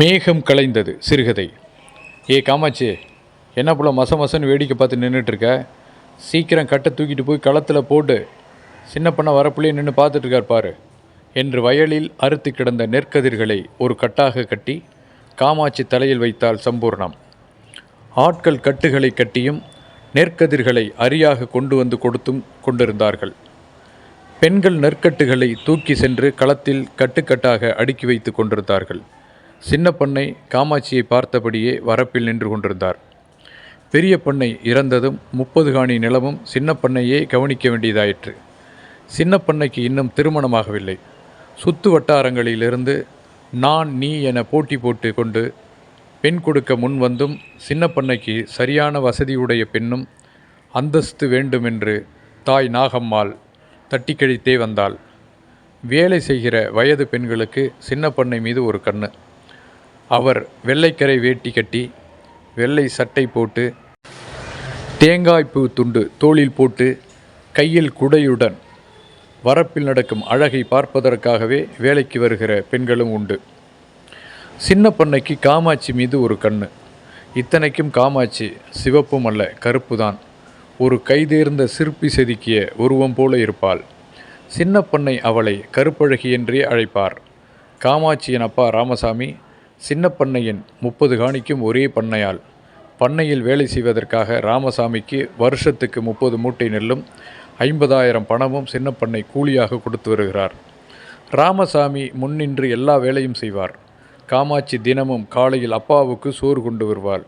மேகம் கலைந்தது சிறுகதை. ஏ காமாட்சி என்ன போல மச மசன்னு வேடிக்கை பார்த்து நின்றுட்டுருக்க சீக்கிரம் கட்டை தூக்கிட்டு போய் களத்தில் போட்டு சின்ன பண்ண வரப்புள்ளே நின்று பார்த்துட்டு பாரு. என்று வயலில் அறுத்து கிடந்த நெற்கதிர்களை ஒரு கட்டாக கட்டி காமாட்சி தலையில் வைத்தால் சம்பூர்ணம். ஆட்கள் கட்டுகளை கட்டியும் நெற்கதிர்களை அரியாக கொண்டு வந்து கொடுத்தும் கொண்டிருந்தார்கள். பெண்கள் நெற்கட்டுகளை தூக்கி சென்று களத்தில் கட்டுக்கட்டாக அடுக்கி வைத்து கொண்டிருந்தார்கள். சின்ன பண்ணை காமாட்சியை பார்த்தபடியே வரப்பில் நின்று கொண்டிருந்தார். பெரிய பண்ணை இறந்ததும் முப்பது காணி நிலமும் சின்ன பண்ணையே கவனிக்க வேண்டியதாயிற்று. சின்ன பண்ணைக்கு இன்னும் திருமணமாகவில்லை. சுத்து வட்டாரங்களிலிருந்து நான் நீ என போட்டி போட்டு கொண்டு பெண் கொடுக்க முன் வந்தும் சின்ன பண்ணைக்கு சரியான வசதியுடைய பெண்ணும் அந்தஸ்து வேண்டுமென்று தாய் நாகம்மாள் தட்டி கழித்தே வந்தாள். வேலை செய்கிற வயது பெண்களுக்கு சின்ன பண்ணை மீது ஒரு கண்ணு. அவர் வெள்ளைக்கரை வேட்டி கட்டி வெள்ளை சட்டை போட்டு தேங்காய்ப்பூ துண்டு தோளில் போட்டு கையில் குடையுடன் வரப்பில் நடக்கும் அழகை பார்ப்பதற்காகவே வேலைக்கு வருகிற பெண்களும் உண்டு. சின்ன பண்ணைக்கு காமாட்சி மீது ஒரு கண்ணு. இத்தனைக்கும் காமாட்சி சிவப்பும் அல்ல கருப்பு தான் ஒரு கைதேர்ந்த சிற்பி செதுக்கிய உருவம் போல இருப்பாள். சின்ன பண்ணை அவளை கருப்பழகி என்றே அழைப்பார். காமாட்சியின் அப்பா ராமசாமி சின்ன பண்ணையின் முப்பது காணிக்கும் ஒரே பண்ணையால். பண்ணையில் வேலை செய்வதற்காக ராமசாமிக்கு வருஷத்துக்கு முப்பது மூட்டை நெல்லும் ஐம்பதாயிரம் பணமும் சின்னப்பண்ணை கூலியாக கொடுத்து வருகிறார். ராமசாமி முன்னின்று எல்லா வேலையும் செய்வார். காமாட்சி தினமும் காலையில் அப்பாவுக்கு சோறு கொண்டு வருவாள்.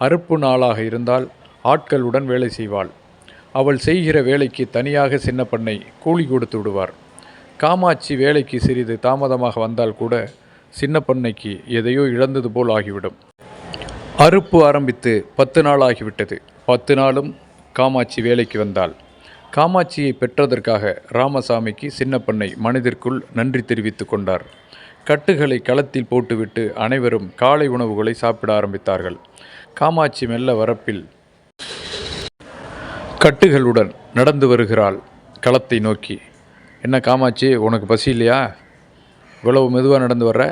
அறுப்பு நாளாக இருந்தால் ஆட்களுடன் வேலை செய்வாள். அவள் செய்கிற வேலைக்கு தனியாக சின்ன பண்ணை கூலி கொடுத்து விடுவார். காமாட்சி வேலைக்கு சிறிது தாமதமாக வந்தால் கூட சின்ன பண்ணைக்கு எதையோ இழந்தது போல் ஆகிவிடும். அறுப்பு ஆரம்பித்து பத்து நாள் ஆகிவிட்டது. பத்து நாளும் காமாட்சி வேலைக்கு வந்தாள். காமாட்சியை பெற்றதற்காக ராமசாமிக்கு சின்ன பண்ணை மனதிற்குள் நன்றி தெரிவித்து கொண்டார். கட்டுகளை களத்தில் போட்டுவிட்டு அனைவரும் காலை உணவுகளை சாப்பிட ஆரம்பித்தார்கள். காமாட்சி மெல்ல வரப்பில் கட்டுகளுடன் நடந்து வருகிறாள் களத்தை நோக்கி. என்ன காமாட்சி உனக்கு பசி இல்லையா? இவ்வளவு மெதுவாக நடந்து வர்ற?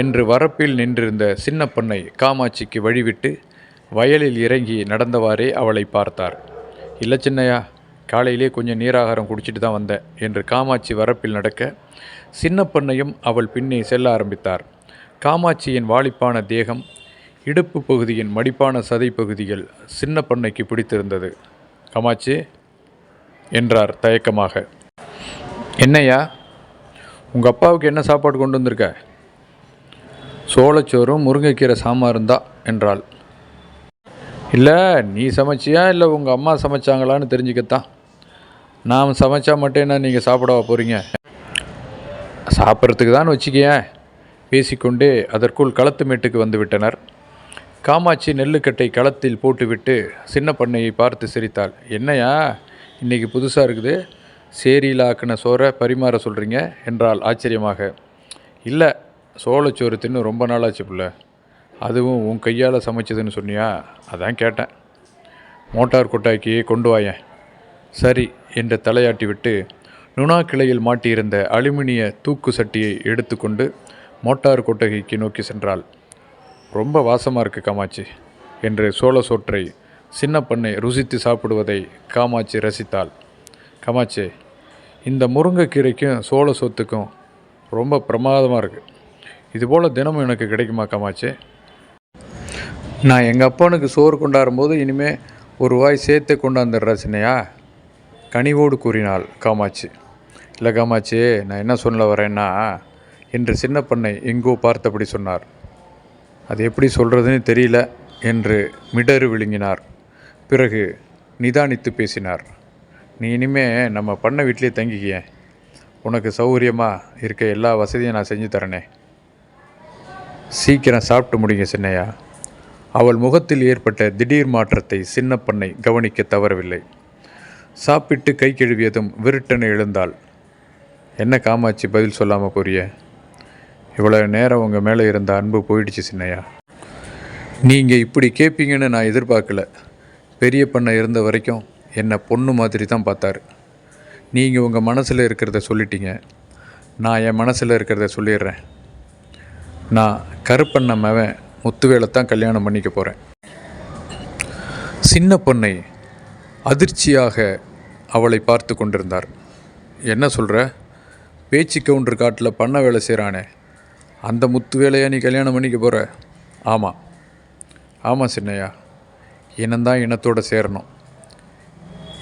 என்று வரப்பில் நின்றிருந்த சின்ன பண்ணை காமாட்சிக்கு வழிவிட்டு வயலில் இறங்கி நடந்தவாறே அவளை பார்த்தார். இல்லை சின்னையா காலையிலே கொஞ்சம் நீராகாரம் குடிச்சிட்டு தான் வந்தேன் என்று காமாட்சி வரப்பில் நடக்க சின்ன பண்ணையும் அவள் பின்னே செல்ல ஆரம்பித்தார். காமாட்சியின் வாலிப்பான தேகம் இடுப்பு பகுதியின் மடிப்பான சதை பகுதிகள் சின்ன பண்ணைக்கு பிடித்திருந்தது. காமாட்சி என்றார் தயக்கமாக. என்னையா உங்கள் அப்பாவுக்கு என்ன சாப்பாடு கொண்டு வந்திருக்க? சோளச்சோறும் முருங்கைக்கீரை சாம்பாரும் தான் என்றாள். இல்லை நீ சமைச்சியா? இல்லை உங்கள் அம்மா சமைச்சாங்களான்னு தெரிஞ்சுக்கத்தான். நாம் சமைச்சா மட்டும் என்ன நீங்கள் சாப்பிடவா போகிறீங்க சாப்பிட்றதுக்கு தான் வச்சுக்கேன் பேசிக்கொண்டே அதற்குள் களத்து மேட்டுக்கு வந்துவிட்டனர் காமாட்சி நெல்லுக்கட்டை களத்தில் போட்டுவிட்டு சின்ன பண்ணையை பார்த்து சிரித்தாள். என்னையா? இன்னைக்கு புதுசாக இருக்குது. சேரியில் ஆக்கின சோறை பரிமாற சொல்கிறீங்க என்றால் ஆச்சரியமாக. இல்லை சோளச்சோறு தின்னு ரொம்ப நாளாச்சு பிள்ள. அதுவும் உன் கையால் சமைச்சதுன்னு சொன்னியா? அதான் கேட்டேன். மோட்டார் கொட்டாய்க்கு கொண்டு வாயேன். சரி என்று தலையாட்டி விட்டு நுணா கிளையில் மாட்டியிருந்த அலுமினிய தூக்கு சட்டியை எடுத்துக்கொண்டு மோட்டார் கொட்டகைக்கு நோக்கி சென்றாள். ரொம்ப வாசமாக இருக்கு காமாட்சி என்று சோள சோற்றை சின்ன பண்ணை ருசித்து சாப்பிடுவதை காமாட்சி ரசித்தாள். காமாட்சி இந்த முருங்கைக்கீரைக்கும் சோள சொத்துக்கும் ரொம்ப பிரமாதமாக இருக்குது இதுபோல் தினமும் எனக்கு கிடைக்குமா காமாட்சி? நான் எங்கள் அப்பனுக்கு சோறு கொண்டாடும்போது இனிமேல் ஒரு வாய் சேர்த்து கொண்டாந்துடுறா சின்னையா. கனிவோடு கூறினாள் காமாட்சி. இல்லை காமாட்சி நான் என்ன சொல்ல வரேன்னா என்று சின்ன பண்ணை எங்கோ பார்த்தபடி சொன்னார். அது எப்படி சொல்கிறதுன்னு தெரியல என்று மிடறு விழுங்கினார். பிறகு நிதானித்து பேசினார். நீ இனிமே நம்ம பண்ண வீட்டிலே தங்கிக்கிய. உனக்கு சௌகரியமாக இருக்க எல்லா வசதியும் நான் செஞ்சு தரேனே. சீக்கிரம் சாப்பிட்டு முடிங்க சின்னையா. அவள் முகத்தில் ஏற்பட்ட திடீர் மாற்றத்தை சின்ன பண்ணை கவனிக்க தவறவில்லை. சாப்பிட்டு கை கழுவியதும் விருட்டென எழுந்தாள். என்ன காமாட்சி பதில் சொல்லாமல் போறிய? இவ்வளவு நேரம் உங்கள் மேலே இருந்த அன்பு போயிடுச்சு சின்னையா. நீங்கள் இப்படி கேட்பீங்கன்னு நான் எதிர்பார்க்கல. பெரிய பண்ணை இருந்த வரைக்கும் என்னை பொண்ணு மாதிரி தான் பார்த்தாரு. நீங்கள் உங்கள் மனசில் இருக்கிறத சொல்லிட்டீங்க. நான் என் மனசில் இருக்கிறத சொல்லிடுறேன். நான் கருப்பண்ண மவன் முத்துவேலை தான் கல்யாணம் பண்ணிக்க போகிறேன் சின்ன பொண்ணை அதிர்ச்சியாக அவளை பார்த்து கொண்டிருந்தார். என்ன சொல்கிற பேச்சு கவுண்டர் காட்டில் பண்ண வேலை செய்கிறானே அந்த முத்து வேலையாக நீ கல்யாணம் பண்ணிக்க போகிற ஆமாம் ஆமாம் சின்னையா. இனந்தான் இனத்தோடு சேரணும்.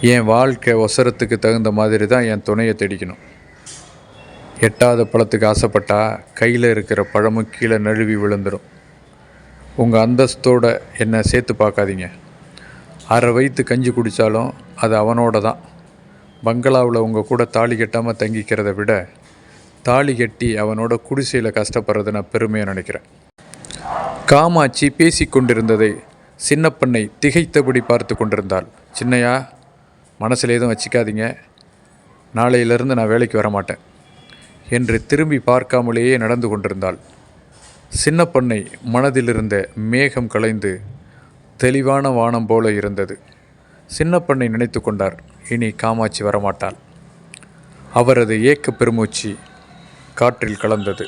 என் வாழ்க்கை ஒசரத்துக்கு தகுந்த மாதிரி தான் என் துணையை தெடிக்கணும். எட்டாத பழத்துக்கு ஆசைப்பட்டா கையில் இருக்கிற பழமும் கீழே நழுவி விழுந்துடும் உங்கள் அந்தஸ்தோடு என்னை சேர்த்து பார்க்காதீங்க. அரை வயிற்று கஞ்சி குடித்தாலும் அது அவனோட தான் பங்களாவில் உங்கள் கூட தாலி கட்டாமல் தங்கிக்கிறத விட தாலி கட்டி அவனோட குடிசையில் கஷ்டப்படுறது நான் பெருமையாக நினைக்கிறேன். காமாட்சி பேசி கொண்டிருந்ததை சின்னப்பண்ணை திகைத்தபடி பார்த்து கொண்டிருந்தாள். சின்னையா மனசில் எதுவும் வச்சுக்காதீங்க. நாளையிலேருந்து நான் வேலைக்கு வர மாட்டேன் என்று திரும்பி பார்க்காமலேயே நடந்து கொண்டிருந்தாள். சின்னப்பண்ணை மனதிலிருந்த மேகம் கலைந்து தெளிவான வானம் போல இருந்தது. சின்னப்பண்ணை நினைத்து கொண்டார். இனி காமாட்சி வரமாட்டாள். அவரது ஏக்க பெருமூச்சு காற்றில் கலந்தது.